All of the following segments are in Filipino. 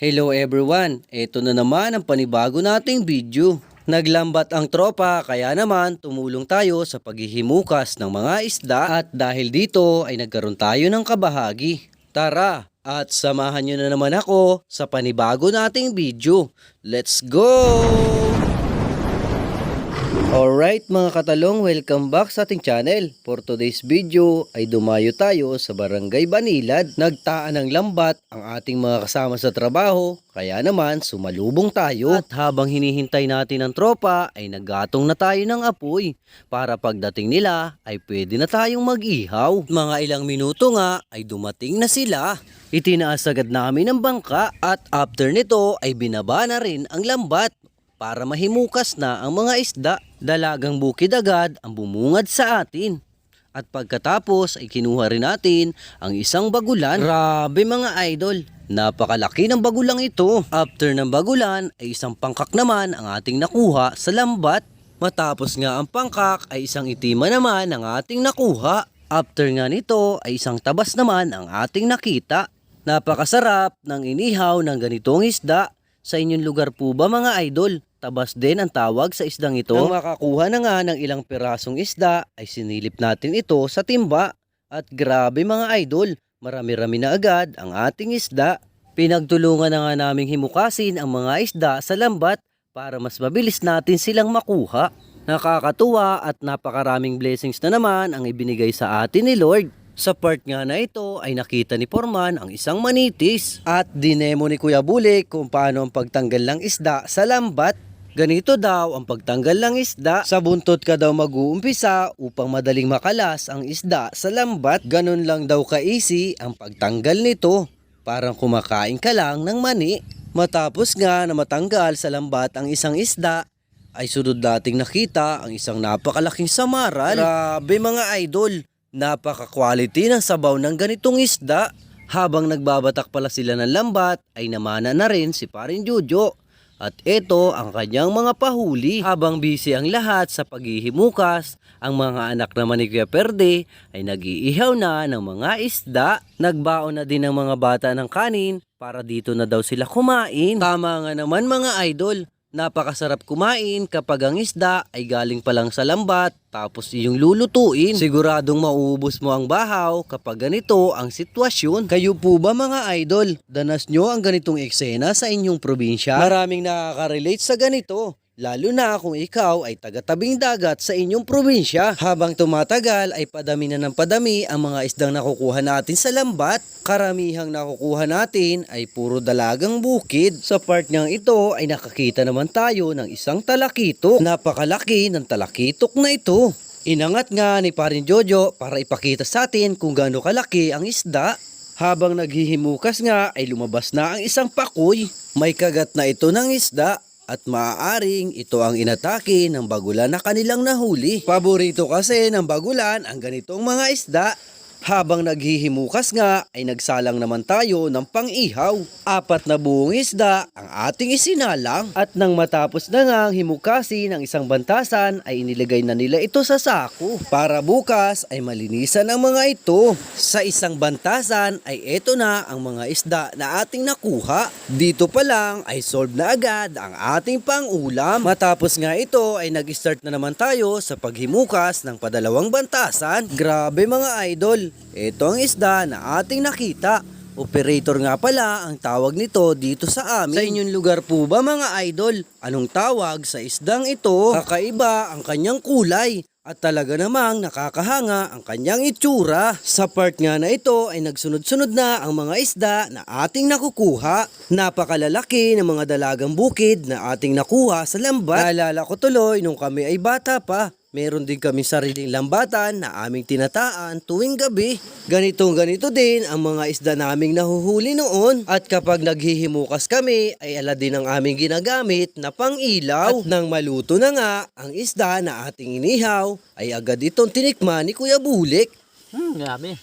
Hello everyone, ito na naman ang panibago nating video. Naglambat ang tropa kaya naman tumulong tayo sa paghihimukas ng mga isda at dahil dito ay nagkaroon tayo ng kabahagi. Tara at samahan nyo na naman ako sa panibago nating video. Let's go! Alright mga katalong, welcome back sa ating channel. For today's video ay dumayo tayo sa Barangay Banilad. Nagtaan ng lambat ang ating mga kasama sa trabaho, kaya naman sumalubong tayo. At habang hinihintay natin ang tropa ay naggatong na tayo ng apoy para pagdating nila ay pwede na tayong mag-ihaw. Mga ilang minuto nga ay dumating na sila. Itinaas agad namin ang bangka at after nito ay binaba na rin ang lambat para mahimukas na ang mga isda. Dalagang bukid agad ang bumungad sa atin. At pagkatapos ay kinuha rin natin ang isang bagulan. Grabe mga idol, napakalaki ng bagulang ito. After ng bagulan ay isang pangkak naman ang ating nakuha sa lambat. Matapos nga ang pangkak ay isang itima naman ang ating nakuha. After nga nito ay isang tabas naman ang ating nakita. Napakasarap ng inihaw ng ganitong isda. Sa inyong lugar po ba mga idol? Tabas din ang tawag sa isdang ito. Nang makakuha na nga ng ilang pirasong isda ay sinilip natin ito sa timba. At grabe mga idol, marami-rami na agad ang ating isda. Pinagtulungan na nga naming himukasin ang mga isda sa lambat para mas mabilis natin silang makuha. Nakakatuwa at napakaraming blessings na naman ang ibinigay sa atin ni Lord. Sa part nga na ito ay nakita ni Forman ang isang manitis at dinemo ni Kuya Bulik kung paano ang pagtanggal ng isda sa lambat. Ganito daw ang pagtanggal ng isda. Sa buntot ka daw mag-uumpisa upang madaling makalas ang isda sa lambat. Ganon lang daw ka-easy ang pagtanggal nito. Parang kumakain ka lang ng mani. Matapos nga na matanggal sa lambat ang isang isda, ay sunod dating nakita ang isang napakalaking samaral. Grabe mga idol, napaka-quality ng sabaw ng ganitong isda. Habang nagbabatak pala sila ng lambat, ay namana na rin si Parin Jojo. At ito ang kanyang mga pahuli. Habang busy ang lahat sa paghihimukas, ang mga anak naman ni Kuya Perde ay nag-iihaw na ng mga isda. Nagbaon na din ng mga bata ng kanin para dito na daw sila kumain. Tama nga naman mga idol, Napakasarap kumain kapag ang isda ay galing pa lang sa lambat tapos iyong lulutuin. Siguradong mauubos mo ang bahaw kapag ganito ang sitwasyon. Kayo po ba mga idol? Danas nyo ang ganitong eksena sa inyong probinsya? Maraming nakaka-relate sa ganito. Lalo na kung ikaw ay taga-tabing dagat sa inyong probinsya. Habang tumatagal ay padami na ng padami ang mga isdang nakukuha natin sa lambat. Karamihang nakukuha natin ay puro dalagang bukid. Sa part niyang ito ay nakakita naman tayo ng isang talakitok. Napakalaki ng talakitok na ito. Inangat nga ni Parin Jojo para ipakita sa atin kung gaano kalaki ang isda. Habang naghihimukas nga ay lumabas na ang isang pakoy. May kagat na ito ng isda at maaaring ito ang inatake ng bagulan na kanilang nahuli. Paborito kasi ng bagulan ang ganitong mga isda. Habang naghihimukas nga ay nagsalang naman tayo ng pang-ihaw. Apat na buong isda ang ating isinalang at nang matapos na nga ang himukasin ng isang bantasan ay inilagay na nila ito sa sako. Para bukas ay malinisan ang mga ito. Sa isang bantasan ay eto na ang mga isda na ating nakuha. Dito pa lang ay solve na agad ang ating pang-ulam. Matapos nga ito ay nag-start na naman tayo sa paghimukas ng padalawang bantasan. Grabe mga idol, ito ang isda na ating nakita. Operator nga pala ang tawag nito dito sa amin. Sa inyong lugar po ba mga idol? Anong tawag sa isdang ito? Kakaiba ang kanyang kulay. At talaga namang nakakahanga ang kanyang itsura. Sa part nga na ito ay nagsunod-sunod na ang mga isda na ating nakukuha. Napakalalaki ng mga dalagang bukid na ating nakuha sa lambat. Naalala ko tuloy nung kami ay bata pa. Meron din kami sariling lambatan na aming tinataan tuwing gabi. Ganitong ganito din ang mga isda naming nahuhuli noon. At kapag naghihimukas kami ay ala din ang aming ginagamit na pang-ilaw. At nang maluto na nga ang isda na ating inihaw ay agad itong tinikman ni Kuya Bulik. Hmm, grabe.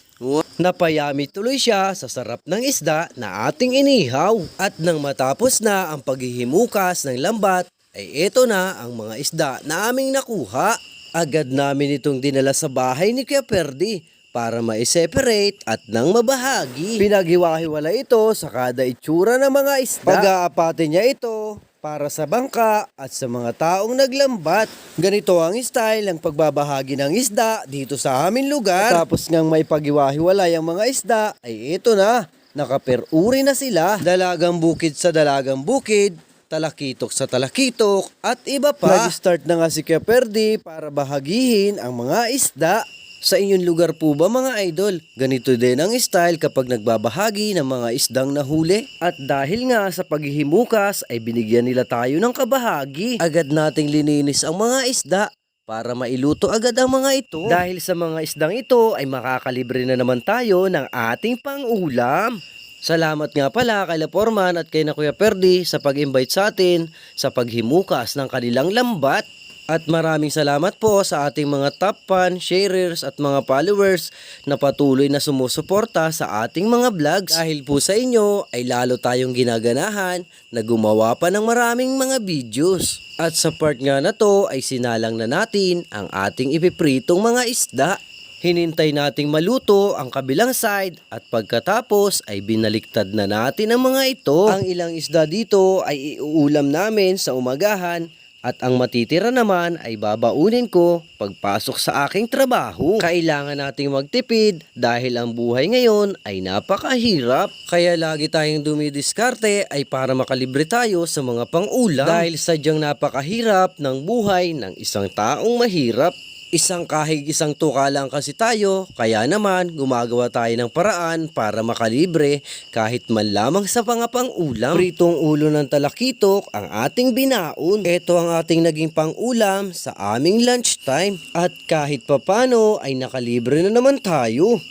Napayami tuloy siya sa sarap ng isda na ating inihaw. At nang matapos na ang paghihimukas ng lambat, ay eto na ang mga isda na aming nakuha. Agad namin itong dinala sa bahay ni Kuya Perdi para ma-separate at nang mabahagi. Pinaghiwa-hiwala ito sa kada itsura ng mga isda. Pag-aapate niya ito para sa bangka at sa mga taong naglambat. Ganito ang style ng pagbabahagi ng isda dito sa aming lugar. Tapos ngang may paghiwa-hiwalay ang mga isda ay ito na. Nakaperuri na sila. Dalagang bukid sa dalagang bukid talakitok sa talakitok at iba pa. Nag-start na nga si Kuya Perdi para bahagihin ang mga isda. Sa inyong lugar po ba mga idol? Ganito din ang style kapag nagbabahagi ng mga isdang nahuli. At dahil nga sa paghihimukas ay binigyan nila tayo ng kabahagi. Agad nating lininis ang mga isda para mailuto agad ang mga ito. Dahil sa mga isdang ito ay makakalibre na naman tayo ng ating pang-ulam. Salamat nga pala kay La Forman at kay na Kuya Perdi sa pag-invite sa atin sa paghimukas ng kanilang lambat. At maraming salamat po sa ating mga top fan, sharers at mga followers na patuloy na sumusuporta sa ating mga vlogs. Dahil po sa inyo ay lalo tayong ginaganahan na gumawa pa ng maraming mga videos. At sa part nga na to ay sinalang na natin ang ating ipipritong mga isda. Hinintay nating maluto ang kabilang side at pagkatapos ay binaliktad na natin ang mga ito. Ang ilang isda dito ay iuulam namin sa umagahan at ang matitira naman ay babaunin ko pagpasok sa aking trabaho. Kailangan nating magtipid dahil ang buhay ngayon ay napakahirap. Kaya lagi tayong dumidiskarte ay para makalibre tayo sa mga pang-ulam. Dahil sadyang napakahirap ng buhay ng isang taong mahirap. Isang kahig isang tuka lang kasi tayo, kaya naman gumagawa tayo ng paraan para makalibre kahit man lamang sa pangapang ulam. Pritong ulo ng talakitok ang ating binaon. Ito ang ating naging pang-ulam sa aming lunchtime. At kahit papano ay nakalibre na naman tayo.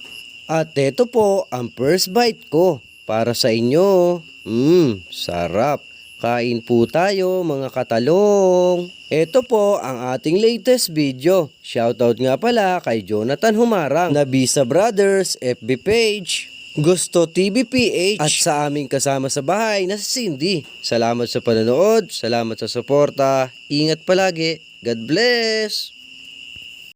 At ito po ang first bite ko para sa inyo. Mmm, sarap. Kain po tayo mga katalong. Ito po ang ating latest video. Shoutout nga pala kay Jonathan Humarang, Nabisa Brothers, FB page, Gusto TVPH at sa aming kasama sa bahay na si Cindy. Salamat sa panonood, salamat sa suporta, ingat palagi, God bless!